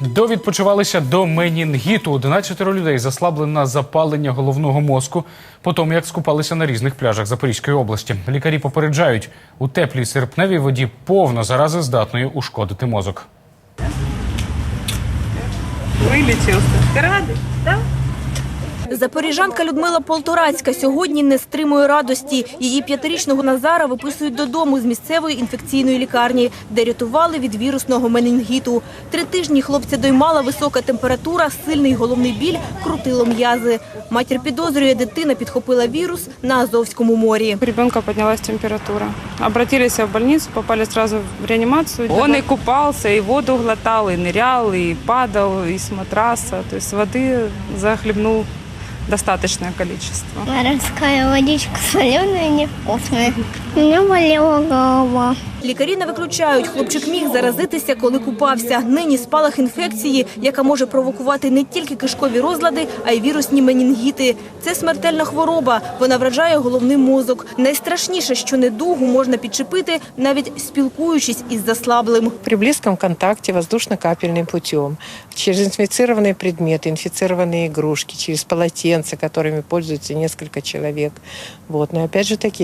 Довідпочивалися до менінгіту. 11 людей заслабли на запалення головного мозку по тому, як скупалися на різних пляжах Запорізької області. Лікарі попереджають, у теплій серпневій воді повно зарази здатної ушкодити мозок. Вилічився. Ти радий? Так? Запоріжанка Людмила Полторацька сьогодні не стримує радості. Її п'ятирічного Назара виписують додому з місцевої інфекційної лікарні, де рятували від вірусного менінгіту. Три тижні хлопця доймала висока температура, сильний головний біль, крутило м'язи. Матір підозрює, дитина підхопила вірус на Азовському морі. У ребенка поднялась температура. Обратились в больницу, попали сразу в реанимацию. Он и купался, и воду глотал, и нырял, и падал, и с матраса. То есть воды захлебнул достаточное количество. Морская водичка соленая, невкусная. У меня болела голова. Лікарі не виключають, хлопчик міг заразитися, коли купався. Нині спалах інфекції, яка може провокувати не тільки кишкові розлади, а й вірусні менінгіти. Це смертельна хвороба. Вона вражає головний мозок. Найстрашніше, що недугу можна підчепити, навіть спілкуючись із заслаблим. при близком контакте воздушно-капельным путем, через инфицированные предметы, инфицированные игрушки, через полотенца, которыми пользуются несколько человек. Вот. Но опять же таки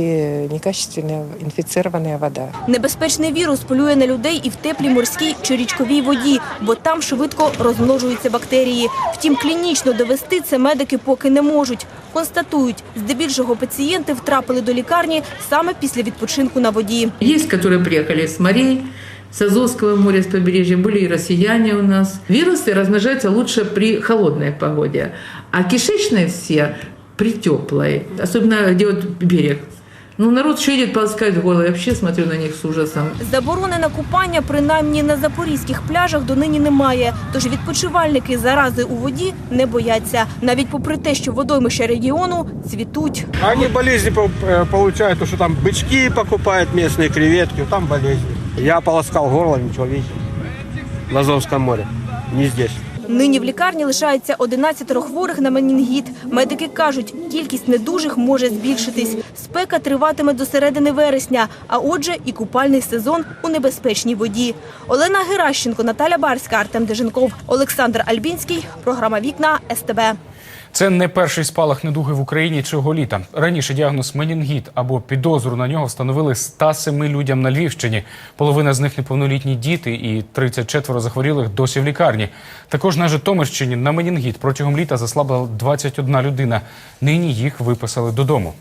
некачественная инфицированная вода. Небезпечний вірус полює на людей і в теплій морській чи річковій воді, бо там швидко розмножуються бактерії. Втім, клінічно довести це медики поки не можуть. Констатують, здебільшого пацієнти втрапили до лікарні саме після відпочинку на воді. Есть, которые приехали с морей, с Азовского моря, с побережья. Были и россияне у нас. Вирусы размножаются лучше при холодной погоде, а кишечные все при теплой, особенно где вот берег. Ну, народ еще едет, полоскает горло. Я вообще смотрю на них с ужасом. Заборони на купання, принаймні на запорізьких пляжах, донині немає. Тож відпочивальники зарази у воді не бояться. Навіть попри те, що водоймища регіону цвітуть. Они болезни по- э, получают, то, что там бычки покупают, местные креветки, там болезни. Я полоскал горло, ничего, видите, в Азовском море, не здесь. Нині в лікарні лишається 11 хворих на менінгіт. Медики кажуть, кількість недужих може збільшитись. Спека триватиме до середини вересня, а отже, і купальний сезон у небезпечній воді. Олена Геращенко, Наталя Барська, Артем Деженков, Олександр Альбінський. Програма Вікна СТБ. Це не перший спалах недуги в Україні цього літа. Раніше діагноз менінгіт або підозру на нього встановили 107 людям на Львівщині. Половина з них неповнолітні діти і 34 захворілих досі в лікарні. Також на Житомирщині на менінгіт протягом літа заслабла 21 людина. Нині їх виписали додому.